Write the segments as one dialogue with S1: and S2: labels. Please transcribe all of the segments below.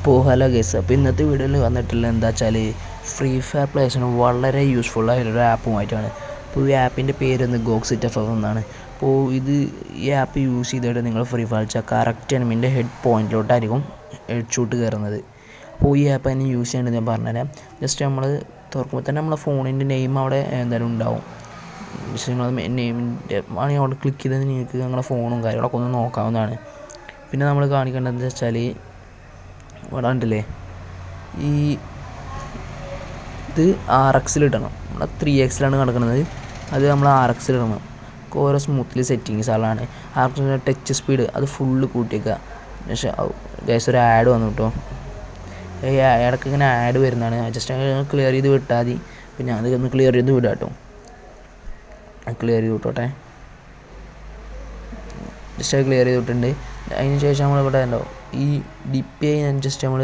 S1: അപ്പോൾ hello guys അപ്പോൾ ഇന്നത്തെ വീഡിയോയിൽ വന്നിട്ടുള്ള എന്താ വെച്ചാൽ ഫ്രീ ഫയർ പ്ലേയേഴ്സിന് വളരെ യൂസ്ഫുൾ ആയൊരു ആപ്പുമായിട്ടാണ് അപ്പോൾ ഈ ആപ്പിന്റെ പേര് ഗോക്സിറ്റ് എഫ് എഫ് എന്നാണ് അപ്പോൾ ഇത് ഈ ആപ്പ് യൂസ് ചെയ്തിട്ട് നിങ്ങൾ ഫ്രീ ഫയർ വെച്ചാൽ കറക്റ്റ് എനിമിന്റെ ഹെഡ് പോയിന്റിലോട്ടായിരിക്കും ഹെഡ് ഷൂട്ട് കയറുന്നത് അപ്പോൾ ഈ ആപ്പ് തന്നെ യൂസ് ചെയ്യേണ്ടത് ഞാൻ പറഞ്ഞുതരാം. ജസ്റ്റ് നമ്മൾ തുറക്കുമ്പോൾ തന്നെ നമ്മളെ ഫോണിന്റെ നെയിം അവിടെ എന്തായാലും ഉണ്ടാവും. ജസ്റ്റ് നിങ്ങൾ നെയിമിന്റെ ആണെങ്കിൽ അവിടെ ക്ലിക്ക് ചെയ്താൽ നിങ്ങൾക്ക് നിങ്ങളുടെ ഫോണും കാര്യങ്ങളൊക്കെ ഒന്ന് നോക്കാവുന്നതാണ്. പിന്നെ നമ്മൾ കാണിക്കേണ്ടതെന്ന് വെച്ചാൽ ഇവിടെ ഈ ഇത് ആർ എക്സിൽ ഇടണം നമ്മളെ ത്രീ എക്സിലാണ് കിടക്കുന്നത് അത് നമ്മൾ ആർ എക്സിൽ ഇടണം ഓരോ സെറ്റിങ്സ് സെറ്റിങ്സുകളാണ് ആർ ടച്ച് സ്പീഡ് അത് ഫുള്ള് കൂട്ടിയേക്കുക പക്ഷേ ഗൈസ് ഒരു ആഡ് വന്നു കേട്ടോ ഈ ഇടയ്ക്ക് ഇങ്ങനെ ആഡ് വരുന്നതാണ്. ജസ്റ്റ് ക്ലിയർ ചെയ്ത് വിട്ടാൽ മതി. പിന്നെ അത് ഒന്ന് ക്ലിയർ ചെയ്ത് വിടാം കേട്ടോ ക്ലിയർ ചെയ്ത് വിട്ടോട്ടെ. ജസ്റ്റ് ക്ലിയർ ചെയ്ത് വിട്ടിട്ടുണ്ട്. അതിന് ശേഷം നമ്മളിവിടെ ഉണ്ടോ ഈ ഡിപ്പി ഐ അഡ്ജസ്റ്റ് നമ്മൾ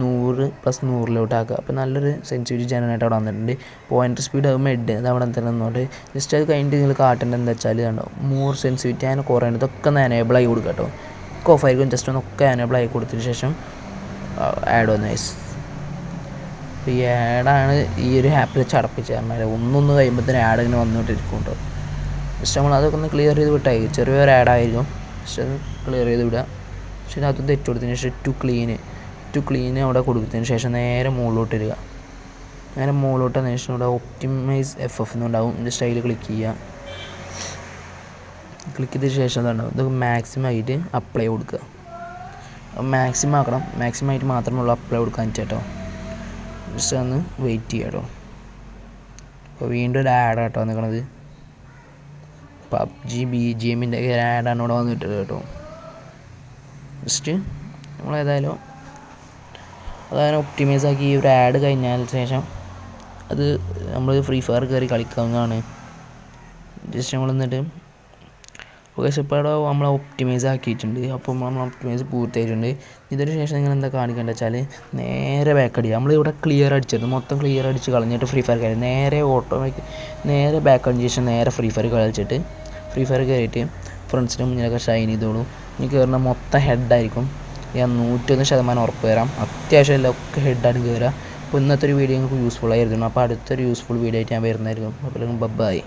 S1: നൂറ് പ്ലസ് നൂറിലോട്ട് ആക്കുക. അപ്പോൾ നല്ലൊരു സെൻസിറ്റിവിറ്റി ജനറേറ്റ് അവിടെ വന്നിട്ടുണ്ട്. പോയിന്റർ സ്പീഡ് ആകുമ്പോൾ മെഡ് അത് അവിടെ തന്നെ നിന്നോട്ട് ജസ്റ്റ് അത് കഴിഞ്ഞിട്ട് നിങ്ങൾ കാട്ടേണ്ടത് എന്താ വെച്ചാൽ കണ്ടോ? മോർ സെൻസിറ്റിവിറ്റി അങ്ങനെ കുറേ ഇതൊക്കെ ഒന്ന് എനേബിൾ ആയി കൊടുക്കുക കേട്ടോ. ഒക്കെ ഓഫ് ആയിരിക്കും ജസ്റ്റ് ഒന്ന് ഒക്കെ എനേബിൾ ആയി കൊടുത്തതിന് ശേഷം ആഡ് ഓൺ നൈസ് ഈ ആഡാണ് ഈ ഒരു ആപ്പിൽ അടപ്പിച്ചത്. അമ്മേ ഒന്നൊന്ന് കഴിയുമ്പോഴത്തേന് ആഡ് ഇങ്ങനെ വന്നുകൊണ്ടിരിക്കും കേട്ടോ. ജസ്റ്റ് നമ്മൾ അതൊക്കെ ഒന്ന് ക്ലിയർ ചെയ്ത് വിട്ടായി ചെറിയൊരു ആഡായിരിക്കും ജസ്റ്റ് അത് ക്ലിയർ ചെയ്ത് വിടുക. പക്ഷേ അതിനകത്ത് തെറ്റ് കൊടുത്തതിന് ശേഷം ടു ക്ലീന് ടു ക്ലീൻ അവിടെ കൊടുത്തതിന് ശേഷം നേരെ മുകളിലോട്ട് ഇടുക. നേരെ മുകളിലോട്ട് വന്നതിന് ശേഷം ഇവിടെ ഒപ്റ്റിമൈസ് എഫ് എഫ് എന്നുണ്ടാവും ജസ്റ്റ് അതിൽ ക്ലിക്ക് ചെയ്യുക. ക്ലിക്ക് ചെയ്തതിന് ശേഷം എന്താണ് ഇത് മാക്സിമം ആയിട്ട് അപ്ലൈ കൊടുക്കുക. മാക്സിമം ആക്കണം. മാക്സിമം ആയിട്ട് മാത്രമേ ഉള്ളൂ അപ്ലൈ കൊടുക്കാൻ ചേട്ടോ ജസ്റ്റ് ഒന്ന് വെയിറ്റ് ചെയ്യാം കേട്ടോ. അപ്പോൾ വീണ്ടും ഒരു ആഡ് കേട്ടോ നിൽക്കണത് പബ്ജി ബി ജി എമ്മിന്റെ ആഡാണ് ഇവിടെ വന്നിട്ടത് കേട്ടോ. ജസ്റ്റ് നമ്മളേതായാലും അതായത് ഒപ്റ്റിമൈസ് ആക്കി ഒരു ആഡ് കഴിഞ്ഞാൽ ശേഷം അത് നമ്മൾ ഫ്രീ ഫയർ കയറി കളിക്കാവുന്നതാണ്. ജസ്റ്റ് നമ്മൾ എന്നിട്ട് ഓക്കെ ഇപ്പോൾ നമ്മൾ ഒപ്റ്റിമൈസ് ആക്കിയിട്ടുണ്ട്. അപ്പോൾ നമ്മൾ ഒപ്റ്റിമൈസ് പൂർത്തിയായിട്ടുണ്ട്. ഇതിന് ശേഷം നിങ്ങൾ എന്താ കാണിക്കേണ്ടത് വെച്ചാൽ നേരെ ബാക്ക് അടിക്കുക. നമ്മൾ ഇവിടെ ക്ലിയർ അടിച്ചത്. മൊത്തം ക്ലിയർ അടിച്ച് കളഞ്ഞിട്ട് ഫ്രീ ഫയർ കളി നേരെ ഓട്ടോമാറ്റിക് നേരെ ബാക്ക് അടിച്ച ശേഷം നേരെ ഫ്രീ ഫയർ കളിച്ചിട്ട് ഫ്രീ ഫയർ കയറിയിട്ട് ഫ്രണ്ട്സിന്റെ മുന്നിലൊക്കെ ഷൈൻ ചെയ്തോളൂ. ഇനി കയറുന്ന മൊത്തം ഹെഡായിരിക്കും ഞാൻ നൂറ്റൊന്ന് ശതമാനം ഉറപ്പ് തരാം. അത്യാവശ്യം എല്ലാം ഒക്കെ ഹെഡാണ് കയറുക അപ്പോൾ ഇന്നത്തെ ഒരു വീഡിയോ നിങ്ങൾക്ക് യൂസ്ഫുൾ ആയിരുന്നു അപ്പോൾ അടുത്തൊരു യൂസ്ഫുൾ വീഡിയോ ആയിട്ട് ഞാൻ വരുന്നതായിരിക്കും. അപ്പോൾ ബബ്ബായി